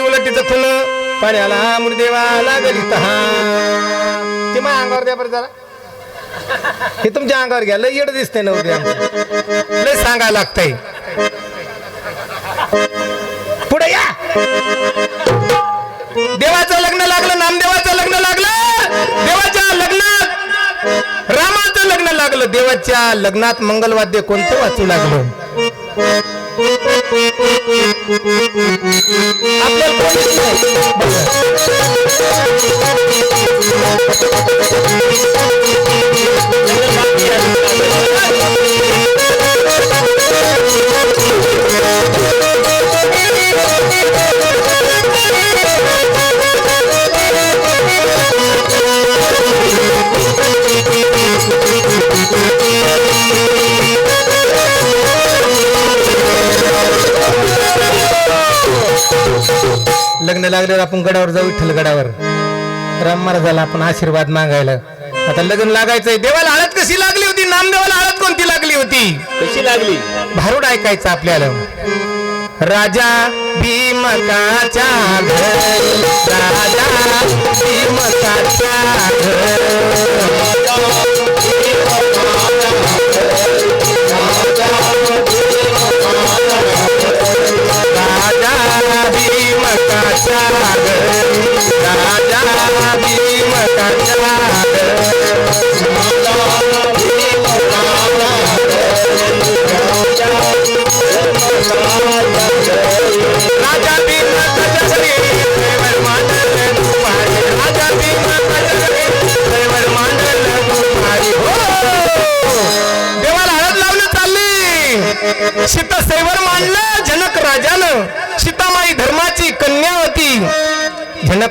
उलटली उलटीचं खुन पाण्याला मुर्देवा लागली तहा. ते माझ्या अंगावर द्या बरं जरा. हे तुमच्या अंगावर घ्या. लय येड दिसतंय ना उद्या लय सांगायला लागतंय. पुढे या. देवाचं लग्न लागलं नामदेवाचं लग्न लागलं देवाच्या लग्नात रामाचं लग्न लागलं देवाच्या लग्नात मंगलवाद्य कोणतं वाचू लागलं? आपल्याला लागल्यावर आपण गडावर जाऊ विठ्ठल गडावर. राम महाराजाला आपण आशीर्वाद मागायला. आता लग्न लागायचंय. देवाला हळद कशी लागली होती? नामदेवाला हळद कोणती लागली होती? कशी लागली? भारूड ऐकायचं आपल्याला. राजा भीमकाच्या घरी राजा भीमकाच्या घरी.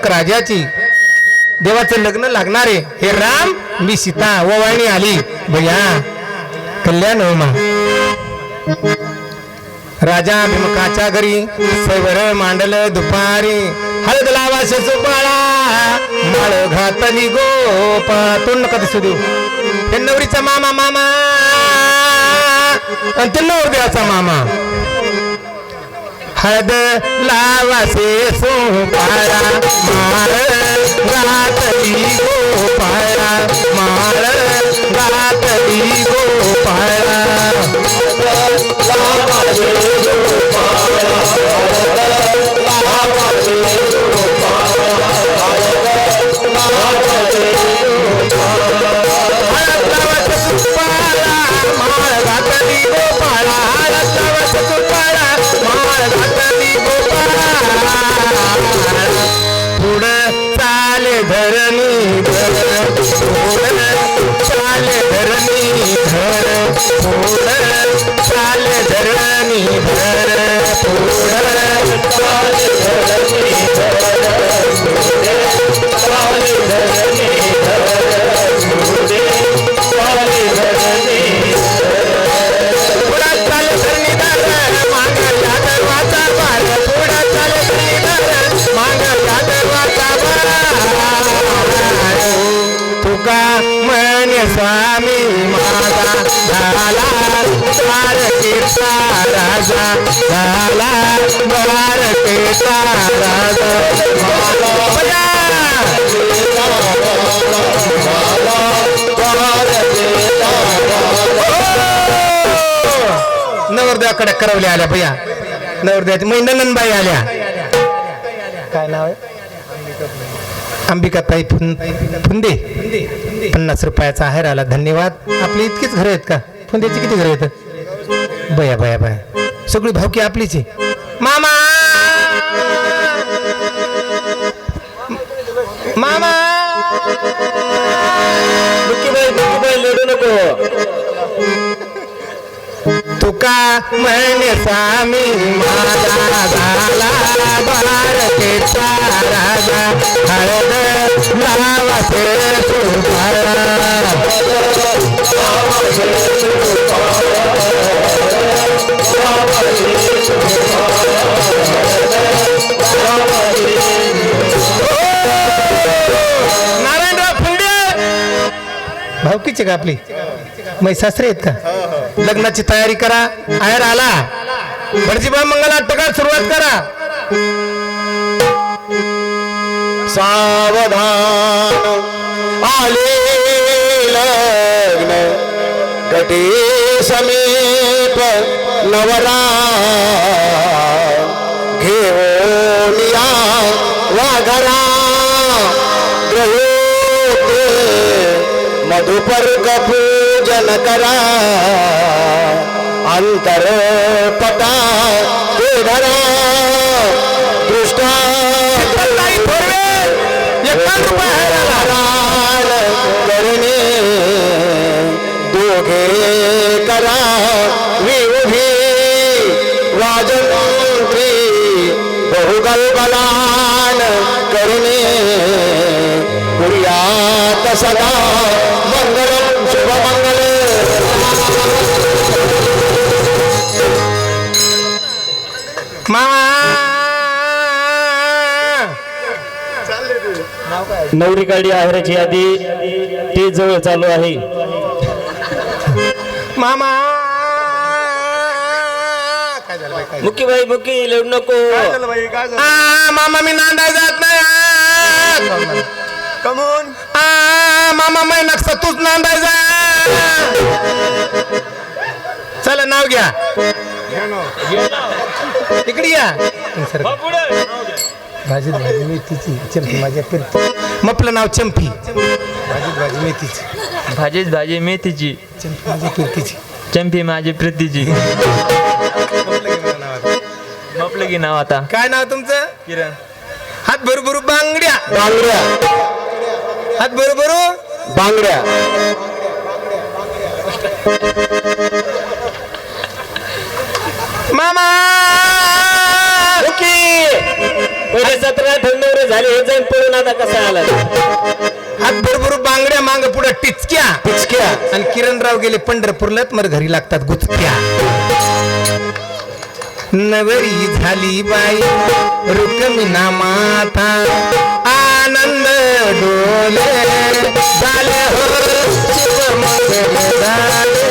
जनक राजाची देवाचं लग्न लागणारे हे राम मी सीता ओवाळणी आली. भैया कल्याण हो राजा भीमकाच्या घरी सैवर मांडल दुपारी. हळद लावा सुपाळा माळ घातली गोपा तोंड नका दिसू देऊ. हे नवरीचा मामा मामा. आणि ते नवरदेवाचा मामा. हळद लावासे सोपाळा माळ घातली गोपाळा माळ स्वामी माझा झाला द्वारकेचा राजा झाला द्वारकेचा राजा. हो. नवरदेवाकडे करवल्या आल्या भैया. नवरदेवाची मैननबाई आल्या. काय नाव आहे? अंबिकाताई फुन फुंदे. पन्नास रुपयाचा आहेर आला. धन्यवाद. आपली इतकीच घरं आहेत का? फुंदेची किती घरं आहेत? बया बया बया. सगळी भावकी आपलीच आहे. मामा! मामा! लडू नको. तुका म्हणे स्वामी माझा झाला भारतेचा राजा हळद लावाचे नारायणराव फुंडे भावकीचे का आपली? मै सासरे आहेत का? लग्नाची तयारी करा. आहेर आला. भटजीबा मंगल आटोका सुरुवात करा. सावधान आले लग्न. कटे समीप नवरा घेऊन या वाघरा. मधुपर कपूर. पूजन करा. अंतरपटा ते धरा. दृष्टा करणे. दोघे करा. विउभी वाजंत्री बहुगलबलान करणे. कुर्यात सदा नवरी काढी आहेराची यादी ती जवळ चालू आहे. मामा? मुक्की बाई मुक्की लेडू नको. आ, मामा मी नांदाय जात नाही आ. कमून? आ, मामा मै नक्सा तूच नांदाय जा. चला नाव घ्या. इकडे या. सर भाजी भाजी मेथीची. चंपी माझ्या फिरती मपलं नाव चंपी भाजी भाजी मेथीची. भाजीच भाजी मेथीची. चंपी माझ्या फिरतीची चंपी माझी प्रीतीची. म्हटलं की नाव आता. काय नाव तुमचं? किरण. हात भरू भरू बांगड्या. बांगड्या. हात भरू बांगड्या. मामा! पहिले सतरा नवरे झाले हे जाईन पळून आता कसा आला? हात भरू भरू बांगड्या मांग पुढे टिचक्या. पिचक्या आणि किरणराव गेले पंढरपूरला मर घरी लागतात गुचक्या नवरी झाली बाई रुक्मिणा माता आनंद डोले झाले हो झाले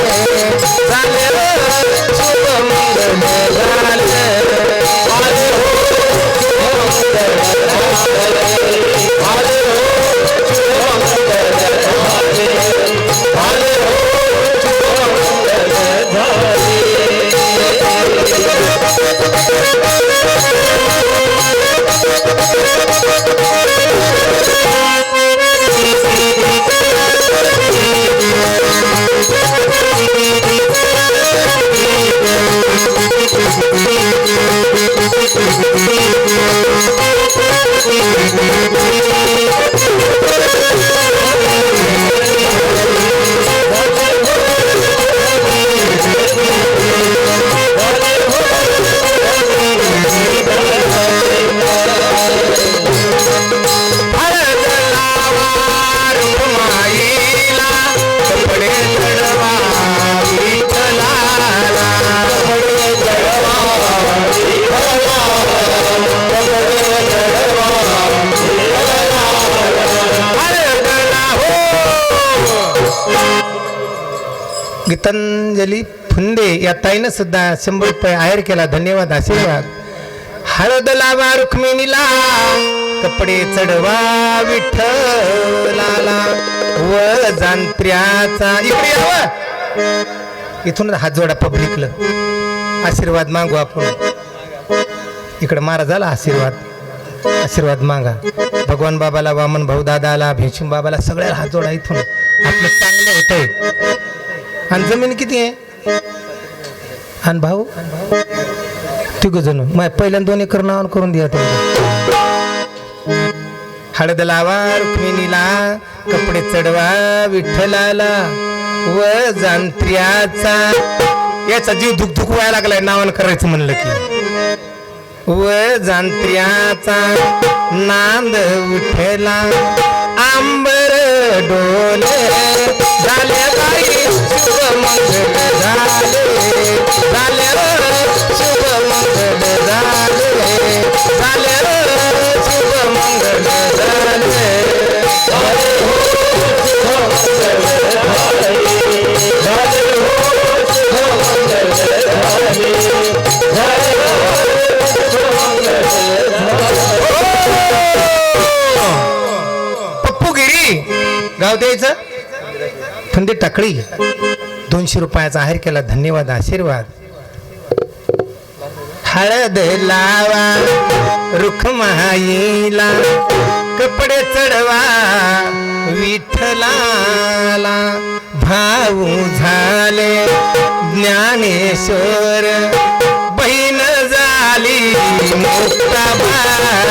झाले हो झाले. गीतांजली फुंदे या ताईनं सुद्धा शंभर रुपये आहेर केला. धन्यवाद आशीर्वाद. हळद लावा रुक्मिणीला कपडे चढवा विठ्ठलाला व जांत्र्याचा इकडे यावं इथून हात जोडा पब्लिकला. आशीर्वाद मागू आपण. इकडे मारा झाला आशीर्वाद. आशीर्वाद मागा. भगवान बाबाला वामन भाऊ दादाला भीष्म बाबाला सगळ्याला हात जोडा इथून. आपलं चांगलं होतंय. आणि जमीन किती आहे? आणि भाऊ? तिघ जण. मग पहिल्यांदा दोन एकर नावानं करून द्या तुम्ही हळद लावा रुक्मिणीला कपडे चढवा विठ्ठलाला व जांत्र्याचा याचा जीव धुक व्हायला लागलाय नावानं करायचं म्हणलं की. व जांत्र्याचा नांद उठला आंबर डोले झाले पप्पू गिरी गाव द्यायचं? फंदी टाकळी. दोनशे रुपयाचा आहेर केला. धन्यवाद आशीर्वाद. हळद लावा रुखमाईला कपडे चढवा विठ्ठलाला भाऊ झाले ज्ञानेश्वर बहीण झाली मुक्ताबाई